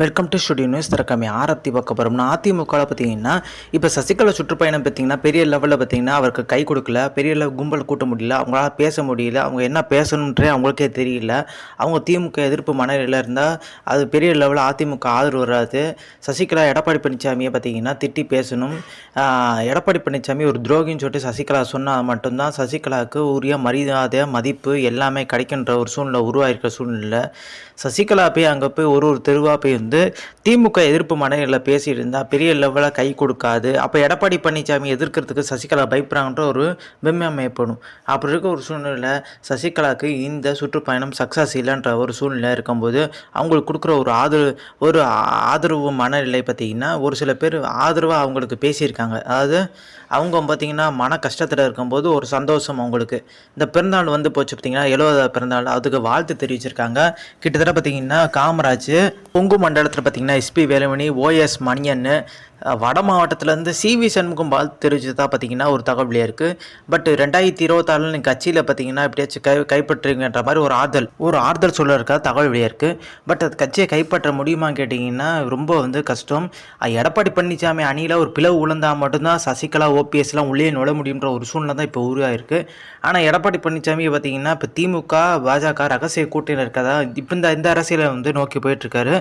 Welcome to studio news திறக்காமி ஆரத்தி பார்க்க போகிறோம்னா அதிமுகவில் பார்த்தீங்கன்னா இப்போ சசிகலா சுற்றுப்பயணம் பார்த்தீங்கன்னா பெரிய லெவலில் பார்த்தீங்கன்னா அவருக்கு கை கொடுக்கல. பெரிய லெவல் கும்பல் கூட்ட முடியல. அவங்களால பேச முடியல. அவங்க என்ன பேசணுன்றே அவங்களுக்கே தெரியல. அவங்க திமுக எதிர்ப்பு மனநிலையில் இருந்தால் அது பெரிய லெவலில் அதிமுக ஆதரவு வராது. சசிகலா எடப்பாடி பழனிசாமியை பார்த்தீங்கன்னா திட்டி பேசணும். எடப்பாடி பழனிசாமி ஒரு துரோகின்னு சொல்லிட்டு சசிகலா சொன்னால் மட்டும்தான் சசிகலாவுக்கு உரிய மரியாதை மதிப்பு எல்லாமே கிடைக்கின்ற ஒரு சூழ்நிலை உருவாகிருக்கிற சூழ்நிலை. சசிகலா போய் அங்கே போய் ஒரு ஒரு தெருவாக போய் வந்து திமுக எதிர்ப்பு மனநிலையில் பேசிகிட்டு இருந்தால் பெரிய லெவலில் கை கொடுக்காது. அப்போ எடப்பாடி பழனிசாமி எதிர்க்கிறதுக்கு சசிகலா பயப்படுறாங்கன்ற ஒரு பிம்பம் ஏற்படும் அப்படி இருக்க ஒரு சூழ்நிலை சசிகலாவுக்கு இந்த சுற்றுப்பயணம் சக்ஸஸ் இல்லைன்ற ஒரு சூழ்நிலை இருக்கும்போது அவங்களுக்கு கொடுக்குற ஒரு ஆதரவு ஒரு ஆதரவு மனநிலை பார்த்திங்கன்னா ஒரு சில பேர் ஆதரவாக அவங்களுக்கு பேசியிருக்காங்க. அதாவது அவங்க பார்த்திங்கன்னா மன கஷ்டத்தில் இருக்கும்போது ஒரு சந்தோஷம் அவங்களுக்கு. இந்த பிறந்தநாள் வந்து போச்சு பார்த்திங்கன்னா எழுபதாவது பிறந்தநாள் அதுக்கு வாழ்த்து தெரிவிச்சிருக்காங்க. கிட்டத்தட்ட பார்த்திங்கன்னா காமராஜ் கொங்கு மண்டலத்தில் பார்த்திங்கன்னா எஸ்பி வேலுமணி ஓஎஸ் மணியன் வட மாவட்டத்திலேருந்து சி வி சண்முகம் வாழ்த்து தெரிவித்ததாக பார்த்தீங்கன்னா ஒரு தகவல் இருக்குது பட் ரெண்டாயிரத்தி இருபத்தாறில் நீங்கள் கட்சியில் பார்த்தீங்கன்னா எப்படியாச்சும் கை கைப்பற்றுங்கன்ற மாதிரி ஒரு ஆறுதல் ஒரு ஆறுதல் சொல்ல இருக்கா தகவல் வெளியாக இருக்குது பட் அது கட்சியை கைப்பற்ற முடியுமான்னு கேட்டிங்கன்னா ரொம்ப வந்து கஷ்டம். எடப்பாடி பழனிசாமி அணியில் ஒரு பிளவு உழந்தால் மட்டும்தான் சசிகலா ஓபிஎஸ்லாம் உள்ளே நுழ முடியுன்ற ஒரு சூழ்நிலை தான் இப்போ உருவாயிருக்கு. ஆனால் எடப்பாடி பழனிசாமி பார்த்தீங்கன்னா இப்போ திமுக பாஜக ரகசிய கூட்டணியில் இருக்கதா இப்போ இந்த இந்த அரசியலை வந்து நோக்கி போயிட்டுருக்காரு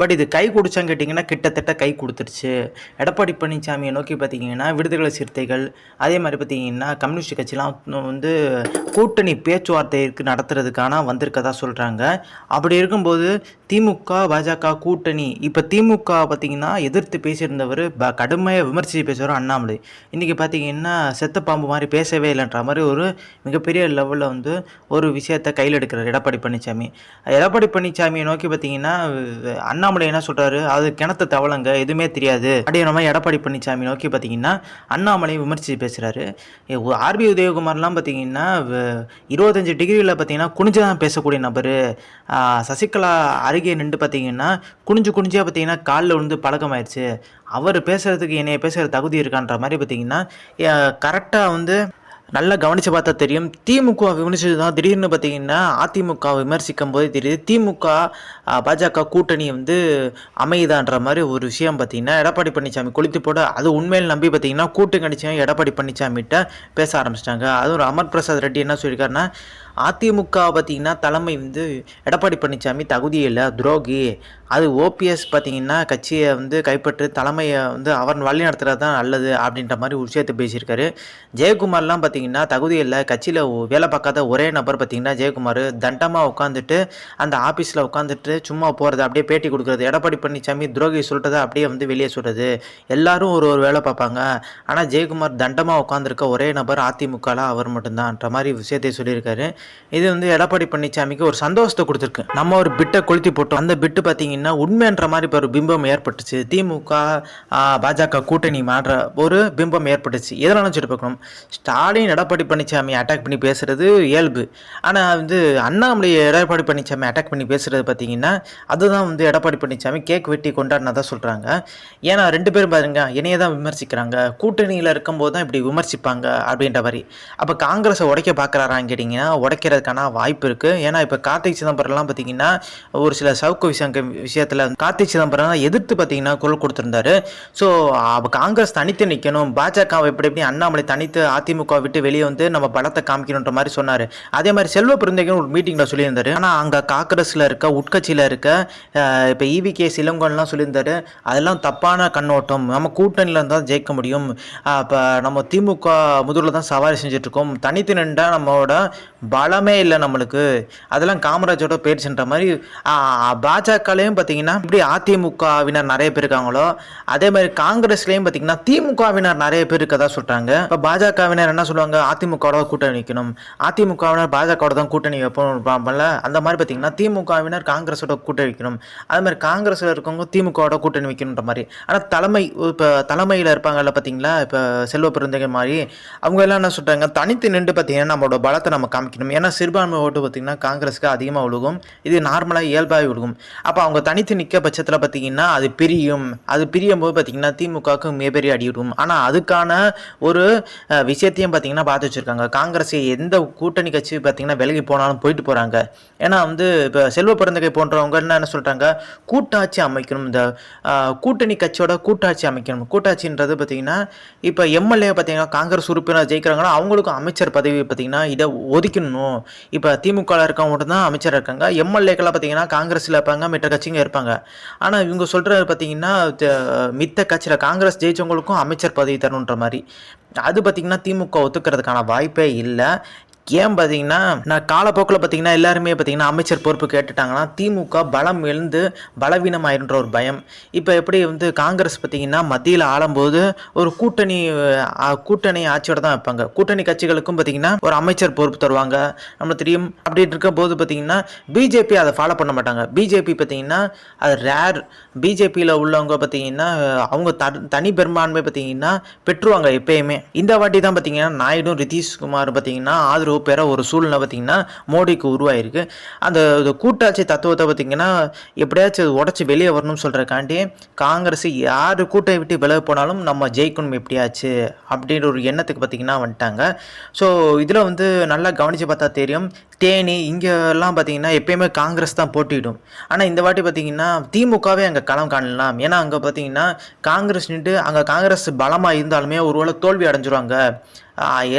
பட் இது கை கொடுச்சான்னு கேட்டிங்கன்னா கிட்டத்தட்ட கை கொடுத்துருச்சு. எடப்பாடி பழனிசாமியை நோக்கி பார்த்தீங்கன்னா விடுதலை சிறுத்தைகள் அதே மாதிரி பார்த்தீங்கன்னா கம்யூனிஸ்ட் கட்சிலாம் வந்து கூட்டணி பேச்சுவார்த்தைக்கு நடத்துறதுக்கான வந்திருக்கதா சொல்கிறாங்க அப்படி இருக்கும்போது திமுக பாஜக கூட்டணி இப்போ திமுக பார்த்தீங்கன்னா எதிர்த்து பேசியிருந்தவர் ப கடுமையாக விமர்சித்து பேசுவார் அண்ணாமலை. இன்றைக்கி பார்த்தீங்கன்னா செத்த பாம்பு மாதிரி பேசவே இல்லைன்ற மாதிரி ஒரு மிகப்பெரிய லெவலில் வந்து ஒரு விஷயத்தை கையில் எடுக்கிறார் எடப்பாடி பழனிசாமி. எடப்பாடி பழனிசாமியை நோக்கி பார்த்தீங்கன்னா அண்ணாமலை என்ன சொல்கிறாரு அது கிணத்து தவளங்க எதுவுமே தெரியாது. அப்படியே மாதிரி எடப்பாடி பழனிசாமி நோக்கி பார்த்தீங்கன்னா அண்ணாமலை விமர்சித்து பேசுகிறாரு ஆர்பி உதயகுமார்லாம் பார்த்தீங்கன்னா இருபத்தஞ்சி டிகிரியில் பார்த்தீங்கன்னா குனிஞ்சு தான் பேசக்கூடிய நபர். சசிகலா அருகே நின்று பார்த்தீங்கன்னா குனிஞ்சு குனிஞ்சாக பார்த்தீங்கன்னா காலில் விழுந்து பழக்கமாயிருச்சு. அவர் பேசுகிறதுக்கு என்னைய பேசுகிற தகுதி இருக்கான்ற மாதிரி பார்த்தீங்கன்னா கரெக்டாக வந்து நல்லா கவனித்து பார்த்தா தெரியும். திமுக விமர்சித்து தான் திடீர்னு பார்த்தீங்கன்னா அதிமுக விமர்சிக்கும் போது தெரியுது. திமுக பாஜக கூட்டணி வந்து அமையுதான்ற மாதிரி ஒரு விஷயம் பார்த்தீங்கன்னா எடப்பாடி பழனிசாமி கொளுத்தி போட அது உண்மையில் நம்பி பார்த்தீங்கன்னா கூட்டு கணிச்சியும் எடப்பாடி பழனிசாமிகிட்ட பேச ஆரம்பிச்சிட்டாங்க. அதுவும் அமர் பிரசாத் ரெட்டி என்ன சொல்லியிருக்காருன்னா அதிமுக பார்த்திங்கன்னா தலைமை வந்து எடப்பாடி பழனிசாமி தகுதி இல்லை துரோகி. அது ஓபிஎஸ் பார்த்திங்கன்னா கட்சியை வந்து கைப்பற்று தலைமையை வந்து அவர் வழி நடத்துகிறது தான் நல்லது அப்படின்ற மாதிரி ஒரு விஷயத்தை பேசியிருக்காரு. ஜெயக்குமார்லாம் பார்த்திங்கன்னா தகுதி இல்லை கட்சியில் வேலை பார்க்காத ஒரே நபர் பார்த்தீங்கன்னா ஜெயக்குமார். தண்டமாக உட்காந்துட்டு அந்த ஆஃபீஸில் உட்காந்துட்டு சும்மா போகிறது அப்படியே பேட்டி கொடுக்குறது எடப்பாடி பழனிசாமி துரோகி சொல்லிட்டதை அப்படியே வந்து வெளியே சொல்கிறது எல்லாரும் ஒரு ஒரு வேலை பார்ப்பாங்க. ஆனால் ஜெயக்குமார் தண்டமாக உட்காந்துருக்க ஒரே நபர் அதிமுகலாம் அவர் மட்டும்தான்ற மாதிரி விஷயத்தை சொல்லியிருக்காரு. இது வந்து எடப்பாடி பழனிசாமிக்கு ஒரு சந்தோஷத்தை கொடுத்துருக்கு. நம்ம ஒரு பிட்டை கொளுத்தி போட்டோம். அந்த பிட்டு பார்த்தீங்கன்னா உண்மைன்ற மாதிரி இப்போ ஒரு பிம்பம் ஏற்பட்டுச்சு. திமுக பாஜக கூட்டணி மாற்ற ஒரு பிம்பம் ஏற்பட்டுச்சு. எதனால நினச்சிட்டு பார்க்கணும் ஸ்டாலின் எடப்பாடி பழனிசாமி அட்டாக் பண்ணி பேசுகிறது இயல்பு. ஆனால் வந்து அண்ணாமலை எடப்பாடி பழனிசாமி அட்டாக் பண்ணி பேசுறது பார்த்தீங்கன்னா அதுதான் வந்து எடப்பாடி பழனிசாமி கேக் வெட்டி கொண்டாடினதா சொல்கிறாங்க ஏன்னா ரெண்டு பேரும் பாருங்க என்னைய தான் விமர்சிக்கிறாங்க. கூட்டணியில் இருக்கும்போது தான் இப்படி விமர்சிப்பாங்க அப்படின்ற மாதிரி. அப்போ காங்கிரஸை உடைக்க பார்க்குறாரான்னு கேட்டிங்கன்னா உடைக்கிறதுக்கான வாய்ப்பு இருக்குது ஏன்னா இப்போ கார்த்திக் சிதம்பரம்லாம் பார்த்தீங்கன்னா ஒரு சில சவுக்கு விஷயம் விஷயத்தில் கார்த்திக் சிதம்பரம் எதிர்த்து பார்த்தீங்கன்னா குரல் கொடுத்துருந்தாரு. ஸோ காங்கிரஸ் தனித்து நிற்கணும் பாஜக எப்படி எப்படி அண்ணாமலை தனித்து அதிமுக விட்டு வெளியே வந்து நம்ம பலத்தை காமிக்கணுன்ற மாதிரி சொன்னார். அதே மாதிரி செல்வ பெருந்தகன் ஒரு மீட்டிங்கில் சொல்லியிருந்தார். ஆனால் அங்கே காங்கிரஸில் இருக்க உட்கட்சியில் இருக்க இப்போ இவி கே. சிலங்கோன்லாம் சொல்லியிருந்தாரு. அதெல்லாம் தப்பான கண்ணோட்டம். நம்ம கூட்டணியில் இருந்தால் ஜெயிக்க முடியும். இப்போ நம்ம திமுக முதல்ல தான் சவாரி செஞ்சுட்ருக்கோம் தனித்து நின்றால் நம்மளோட பலமே இல்லை நம்மளுக்கு. அதெல்லாம் காமராஜோட போயிடுச்சுன்ற மாதிரி பாஜகலையும் பார்த்தீங்கன்னா இப்படி அதிமுகவினர் நிறைய பேர் இருக்காங்களோ அதே மாதிரி காங்கிரஸ்லேயும் பார்த்தீங்கன்னா திமுகவினர் நிறைய பேர் இருக்கதா சொல்கிறாங்க இப்போ பாஜகவினர் என்ன சொல்லுவாங்க? அதிமுகவோட கூட்டணி வைக்கணும். அதிமுகவினர் பாஜகவோட தான் கூட்டணி வைப்போம்ல அந்த மாதிரி பார்த்தீங்கன்னா திமுகவினர் காங்கிரஸோட கூட்டணி வைக்கணும். அதே மாதிரி காங்கிரஸில் இருக்கவங்க திமுகவோட கூட்டணி வைக்கணுன்ற மாதிரி. ஆனால் தலைமை இப்போ தலைமையில் இருப்பாங்கல்ல பார்த்தீங்களா இப்போ செல்வ பெருந்தகை மாதிரி அவங்க எல்லாம் என்ன சொல்கிறாங்க தனித்து நின்று பார்த்தீங்கன்னா நம்மளோட பலத்தை நம்ம காமிக்கணும் ஏன்னா சிறுபான்மை ஓட்டு பார்த்திங்கன்னா காங்கிரஸுக்கு அதிகமாக விழுகும் இது நார்மலாக இயல்பாகவே விழுகும் அப்போ அவங்க தனித்து நிற்க பட்சத்தில் பார்த்திங்கன்னா அது பிரியும். அது பிரியும் போது பார்த்திங்கன்னா திமுகவுக்கு மிகப்பெரிய அடி விடும் ஆனால் அதுக்கான ஒரு விஷயத்தையும் பார்த்திங்கன்னா பார்த்து வச்சுருக்காங்க. காங்கிரஸ் எந்த கூட்டணி கட்சி பார்த்திங்கன்னா விலகி போனாலும் போயிட்டு போகிறாங்க ஏன்னா வந்து இப்போ செல்வ பிறந்தகை போன்றவங்க என்ன சொல்கிறாங்க கூட்டாட்சி அமைக்கணும். இந்த கூட்டணி கட்சியோட கூட்டாட்சி அமைக்கணும். கூட்டாட்சின்றது பார்த்திங்கன்னா இப்போ எம்எல்ஏ பார்த்திங்கன்னா காங்கிரஸ் உறுப்பினர் ஜெயிக்கிறாங்கன்னா அவங்களுக்கும் அமைச்சர் பதவி பார்த்திங்கன்னா இதை ஒதுக்கணும். இப்போ திமுகவில் இருக்கவங்க மட்டும்தான் அமைச்சர் இருக்காங்க. எம்எல்ஏக்கெல்லாம் பார்த்தீங்கன்னா காங்கிரஸில் இருப்பாங்க மற்ற கட்சிங்க இருப்பாங்க. ஆனால் இவங்க சொல்கிறது பார்த்தீங்கன்னா மித்த கட்சியில் காங்கிரஸ் ஜெயிச்சவங்களுக்கும் அமைச்சர் பதவி தரணுன்ற மாதிரி. அது பார்த்திங்கன்னா திமுக ஒத்துக்கிறதுக்கான வாய்ப்பே இல்லை. ஏன் பார்த்தீங்கன்னா நான் காலப்போக்கில் பார்த்தீங்கன்னா எல்லாருமே பார்த்தீங்கன்னா அமைச்சர் பொறுப்பு கேட்டுட்டாங்கன்னா திமுக பலம் எழுந்து பலவீனமாயிருன்ற ஒரு பயம். இப்போ எப்படி வந்து காங்கிரஸ் பார்த்தீங்கன்னா மத்தியில் ஆளும்போது ஒரு கூட்டணி கூட்டணி ஆட்சியோட தான் வைப்பாங்க. கூட்டணி கட்சிகளுக்கும் பார்த்தீங்கன்னா ஒரு அமைச்சர் பொறுப்பு தருவாங்க. நம்ம தெரியும் அப்படி இருக்கும் போது பார்த்தீங்கன்னா பிஜேபி அதை ஃபாலோ பண்ண மாட்டாங்க. பிஜேபி பார்த்தீங்கன்னா அது ரேர் பிஜேபியில் உள்ளவங்க பார்த்தீங்கன்னா அவங்க த தனி பெரும்பான்மை பார்த்தீங்கன்னா பெற்றுவாங்க எப்பயுமே. இந்த வாட்டி தான் பார்த்தீங்கன்னா நாயுடும் நிதிஷ்குமார் பார்த்தீங்கன்னா ஆதரவு பெற ஒரு சூழ்நிலை பார்த்தீங்கன்னா மோடிக்கு உருவாயிருக்கு. அந்த கூட்டாட்சி தத்துவத்தை பார்த்தீங்கன்னா எப்படியாச்சும் உடச்சி வெளியே வரணும்னு சொல்கிறக்காண்டி காங்கிரஸ் யார் கூட்டை விட்டு விலக போனாலும் நம்ம ஜெயிக்கணும் எப்படியாச்சு அப்படின்ற ஒரு எண்ணத்துக்கு பார்த்தீங்கன்னா வந்துட்டாங்க. ஸோ இதில் வந்து நல்லா கவனித்து பார்த்தா தெரியும். தேனி இங்கெல்லாம் பார்த்தீங்கன்னா எப்பயுமே காங்கிரஸ் தான் போட்டிடும் ஆனால் இந்த வாட்டி பார்த்தீங்கன்னா திமுகவே அங்கே களம் காணலாம். ஏன்னா அங்கே பார்த்தீங்கன்னா காங்கிரஸ் நின்று அங்கே காங்கிரஸ் பலமாக இருந்தாலுமே ஒருவேளை தோல்வி அடைஞ்சிருவாங்க.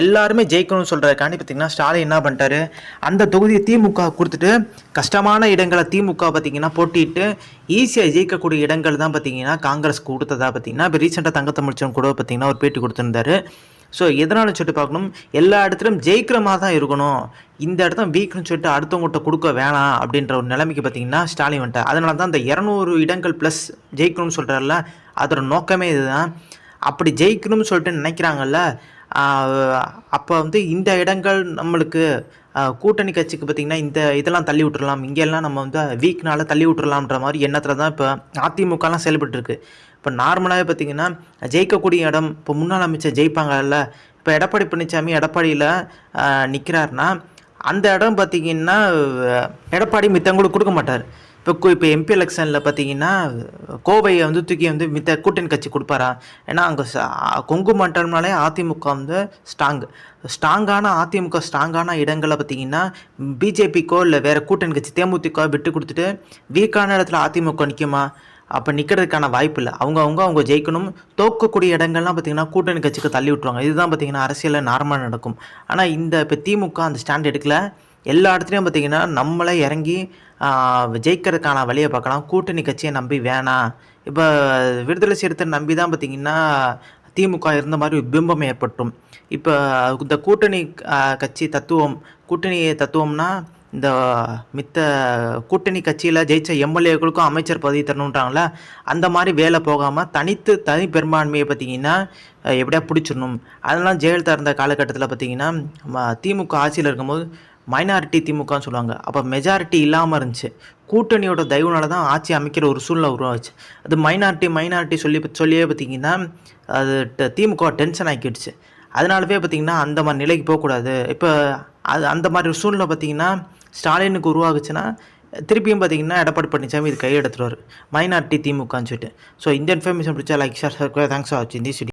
எல்லாருமே ஜெயிக்கணும்னு சொல்கிறதுக்காண்டி பார்த்தீங்கன்னா ஸ்டாலின் என்ன பண்ணிட்டாரு? அந்த தொகுதியை திமுக கொடுத்துட்டு கஷ்டமான இடங்களை திமுக பார்த்திங்கன்னா போட்டிட்டு ஈஸியாக ஜெயிக்கக்கூடிய இடங்கள் தான் பார்த்தீங்கன்னா காங்கிரஸ் கொடுத்ததா பார்த்தீங்கன்னா இப்போ ரீசெண்டாக தங்கத்தை முடிச்சவங்க கூட பார்த்திங்கன்னா ஒரு பேட்டி கொடுத்துருந்தாரு. ஸோ எதனால சொல்லிட்டு பார்க்கணும். எல்லா இடத்துலையும் ஜெயிக்கிற மாதிரி தான் இருக்கணும். இந்த இடத்த வீக்னு சொல்லிட்டு அடுத்தவங்கள்ட்ட கொடுக்க வேணாம் அப்படின்ற ஒரு நிலைமைக்கு பார்த்தீங்கன்னா ஸ்டாலின் வந்துட்டார். அதனால தான் இந்த இரநூறு இடங்கள் ப்ளஸ் ஜெயிக்கணும்னு சொல்கிறாருல அதோட நோக்கமே இதுதான். அப்படி ஜெயிக்கணும்னு சொல்லிட்டு நினைக்கிறாங்கல்ல அப்போ வந்து இந்த இடங்கள் நம்மளுக்கு கூட்டணி கட்சிக்கு பார்த்திங்கன்னா இந்த இதெல்லாம் தள்ளி விட்டுறலாம். இங்கெல்லாம் நம்ம வந்து வீக்னால் தள்ளி விட்டுறலாம்ன்ற மாதிரி எண்ணத்தில் தான் இப்போ அதிமுகலாம் செயல்பட்டுருக்கு. இப்போ நார்மலாகவே பார்த்திங்கன்னா ஜெயிக்கக்கூடிய இடம் இப்போ முன்னாள் அமைச்சர் ஜெயிப்பாங்கல்ல இப்போ எடப்பாடி பழனிசாமி எடப்பாடியில் நிற்கிறாருன்னா அந்த இடம் பார்த்திங்கன்னா எடப்பாடி மித்தவங்களுக்கு கொடுக்க மாட்டார். இப்போ இப்போ எம்பி எலெக்ஷனில் பார்த்தீங்கன்னா கோவையை வந்து தூக்கி வந்து மித்த கூட்டணி கட்சி கொடுப்பாரா? ஏன்னா அங்கே கொங்கு மண்டலம்னாலே அதிமுக வந்து ஸ்ட்ராங் ஸ்ட்ராங்கான அதிமுக ஸ்ட்ராங்கான இடங்களை பார்த்தீங்கன்னா பிஜேபிக்கோ இல்லை வேறு கூட்டணி கட்சி தேமுதிக விட்டு கொடுத்துட்டு வீக்கான இடத்துல அதிமுக நிற்குமா அப்போ நிற்கிறதுக்கான வாய்ப்பு இல்லை. அவங்க அவங்க அவங்க ஜெயிக்கணும். தோக்கக்கூடிய இடங்கள்லாம் பார்த்திங்கன்னா கூட்டணி கட்சிக்கு தள்ளி விட்ருவாங்க இதுதான் பார்த்தீங்கன்னா அரசியலில் நார்மலாக நடக்கும். ஆனால் இந்த இப்போ திமுக அந்த ஸ்டாண்ட் எடுக்கல. எல்லா இடத்துலையும் பார்த்தீங்கன்னா நம்மளே இறங்கி ஜெயிக்கிறதுக்கான வழியை பார்க்கலாம். கூட்டணி கட்சியை நம்பி வேணாம் இப்போ விடுதலை சிறுத்தை நம்பி தான் பார்த்தீங்கன்னா திமுக இருந்த மாதிரி பிம்பம் ஏற்பட்டும். இப்போ இந்த கூட்டணி கட்சி தத்துவம் கூட்டணி தத்துவம்னா இந்த மித்த கூட்டணி கட்சியில் ஜெயித்த எம்எல்ஏக்களுக்கும் அமைச்சர் பதவி தரணுன்றாங்களே அந்த மாதிரி வேலை போகாமல் தனித்து தனி பெரும்பான்மையை பார்த்திங்கன்னா எப்படியா பிடிச்சிடணும். அதெல்லாம் ஜெயலலிதா இருந்த காலகட்டத்தில் பார்த்தீங்கன்னா திமுக ஆட்சியில் இருக்கும்போது மைனாரிட்டி திமுகன்னு சொல்லுவாங்க. அப்போ மெஜாரிட்டி இல்லாமல் இருந்துச்சு. கூட்டணியோட தயவுனால தான் ஆட்சி அமைக்கிற ஒரு சூழ்நிலை உருவாச்சு. அது மைனாரிட்டி மைனாரிட்டி சொல்லி சொல்லியே பார்த்தீங்கன்னா அது திமுக டென்ஷன் ஆக்கிடுச்சு. அதனாலவே பார்த்தீங்கன்னா அந்த மாதிரி நிலைக்கு போகக்கூடாது இப்போ அது அந்த மாதிரி ஒரு சூழ்நிலை பார்த்தீங்கன்னா ஸ்டாலினுக்கு உருவாகுச்சுன்னா திருப்பியும் பார்த்தீங்கன்னா எடப்பாடி பழனிசாமி இது கையெடுத்துருவார். மைனாரிட்டி திமுகன்னு சொல்லிட்டு. ஸோ இந்த இன்ஃபர்மேஷன் பிடிச்சா லைக் ஷேர் தேங்க்ஸ் ஆச்சு இந்த